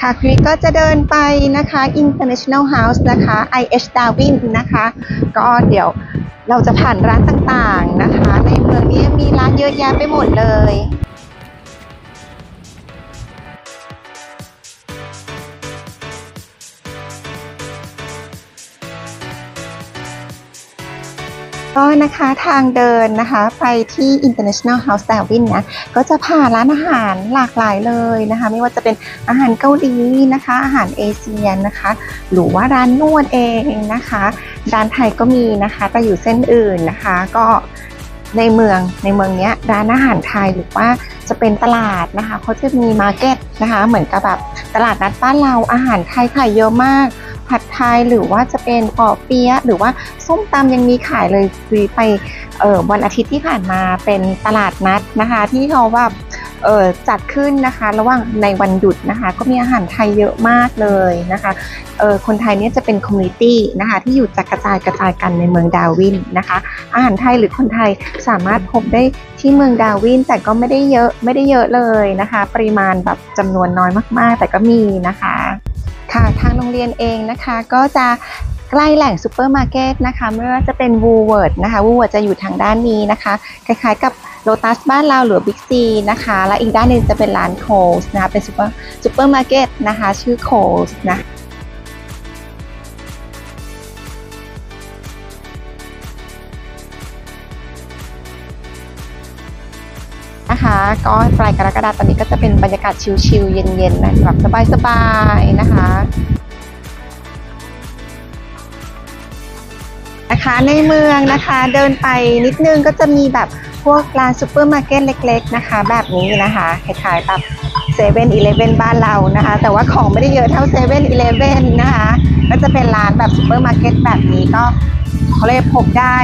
ค่ะคลิปก็จะเดินไปนะคะ International House นะคะ IH Darwin นะคะ ก็เดี๋ยวเราจะผ่านร้านต่างๆนะคะ ในเมืองนี้มีร้านเยอะแยะไปหมดเลย ก็นะคะทางเดินนะคะไปที่ International House Darwin นะก็จะผ่านร้านอาหารหลากหลายเลยนะคะ ไม่ว่าจะเป็นอาหารเกาหลีนะคะ อาหารเอเชียนะคะ หรือว่าร้านนวดเองนะคะร้านไทยก็มีนะคะแต่อยู่เส้นอื่นนะคะ ก็ในเมืองในเมืองเนี้ยร้านอาหารไทยหรือว่าจะเป็นตลาดนะคะเขาจะมีมาร์เก็ตนะคะ เหมือนกับแบบตลาดนัดบ้านเราอาหารไทยขายเยอะมาก ผัดไทยหรือว่าจะเป็นปอเปี๊ยะหรือว่าส้มตำยังมีขายเลยคือไปเออวันอาทิตย์ที่ผ่านมาเป็นตลาดนัดนะคะ ที่เขาแบบเออจัดขึ้นนะคะ ระหว่างในวันหยุดนะคะ ก็มีอาหารไทยเยอะมากเลยนะคะเออคนไทยเนี่ยจะเป็นคอมมูนิตี้นะคะ ที่อยู่จะกระจายกระจายกันในเมืองดาวินนะคะ อาหารไทยหรือคนไทยสามารถพบได้ที่เมืองดาวินแต่ก็ไม่ได้เยอะไม่ได้เยอะเลยนะคะ ปริมาณแบบจำนวนน้อยมากๆ แต่ก็มีนะคะ ค่ะทางโรงเรียนเองนะคะก็จะใกล้แหล่งซูเปอร์มาร์เก็ตนะคะไม่ว่าจะเป็นวูเวิร์ดนะคะวูเวิร์ดจะอยู่ทางด้านนี้นะคะคล้ายๆกับโลตัสบ้านเราหรือบิ๊กซีนะคะและอีกด้านหนึ่งจะเป็นร้านโคลส์นะคะเป็นซูเปอร์ซูเปอร์มาร์เก็ตนะคะชื่อโคลส์นะนะคะก็ปลายกรกฎาคมตอนนี้ก็จะเป็นบรรยากาศชิลๆเย็นๆนะแบบสบายๆนะคะ คะในเมืองนะคะ เดินไปนิดนึงก็จะมีแบบพวกร้านซูเปอร์มาร์เก็ตเล็ก ๆ นะคะ แบบนี้นะคะคล้ายๆแบบเซเว่นอีเลฟเว่นบ้านเรานะคะ แต่ว่าของไม่ได้เยอะเท่าเซเว่นอีเลฟเว่นนะคะ ก็จะเป็นร้านแบบซูเปอร์มาร์เก็ตแบบนี้ก็เขาเรียพบได้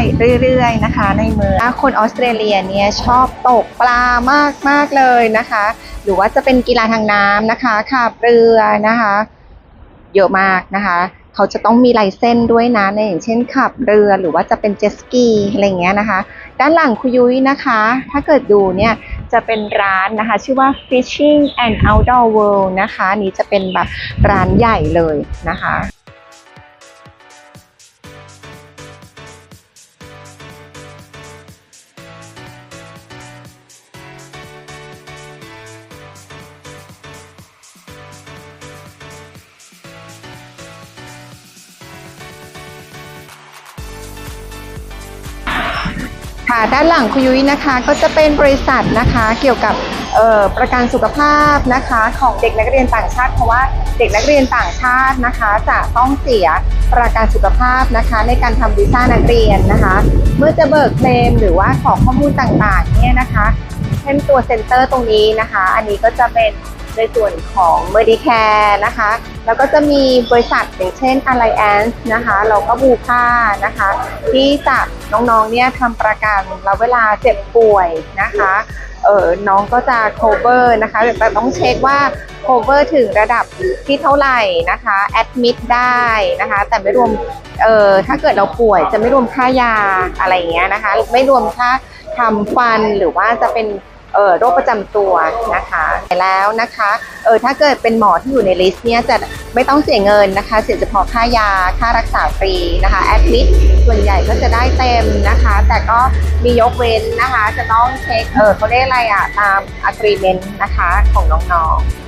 เรื่อยๆนะคะ ในเมืองคนออสเตรเลียเนี่ยชอบตกปลามากมากๆเลยนะคะ หรือว่าจะเป็นกีฬาทางน้ำนะคะขับเรือนะคะ เยอะมากนะคะ เขาจะต้องมีลายเส้นด้วยนะในอย่างเช่นขับเรือหรือว่าจะเป็นเจ็ตสกีอะไรเงี้ยนะคะ ด้านหลังคุยุ้ยนะคะ ถ้าเกิดดูเนี่ยจะเป็นร้านนะคะ ชื่อว่า Fishing and Outdoor World นะคะนนี้จะเป็นแบบร้านใหญ่เลยนะคะ ค่ะ ด้านหลังคุยุ้ยนะคะก็จะเป็นบริษัทนะคะเกี่ยวกับประกันสุขภาพนะคะของเด็กนักเรียนต่างชาติ เพราะว่าเด็กนักเรียนต่างชาตินะคะจะต้องเสียประกันสุขภาพนะคะในการทำวีซ่านักเรียนนะคะ เมื่อจะเบิกเคลมหรือว่าขอข้อมูลต่างๆเนี่ยนะคะเช่นตัวเซ็นเตอร์ตรงนี้นะคะ อันนี้ก็จะเป็น ในส่วนของ m e d i c a r e นะคะ แล้วก็จะมีบริษัทอย่างเช่น Alliance นะคะเราก็บูค่านะคะ ที่จะน้องๆเนี่ยทำประกันแล้วเวลาเจ็บป่วยนะคะเออน้องก็จะ cover นะคะแต่ต้องเช็คว่า cover ถึงระดับที่เท่าไหร่นะคะ admit ได้นะคะ แต่ไม่รวมเออถ้าเกิดเราป่วยจะไม่รวมค่ายาอะไรอย่างเงี้ยนะคะ ไม่รวมค่าทำฟันหรือว่าจะเป็นเอ่อโรคประจำตัวนะคะ แล้วนะคะ เออถ้าเกิดเป็นหมอที่อยู่ในลิสต์เนี่ยจะไม่ต้องเสียเงินนะคะ เสียเฉพาะค่ายาค่ารักษาฟรีนะคะแอดมิดส่วนใหญ่ก็จะได้เต็มนะคะ แต่ก็มียกเว้นนะคะ จะต้องเช็คเออเขาเรียกอะไรอะตามอะกรีเมนต์นะคะของน้องๆ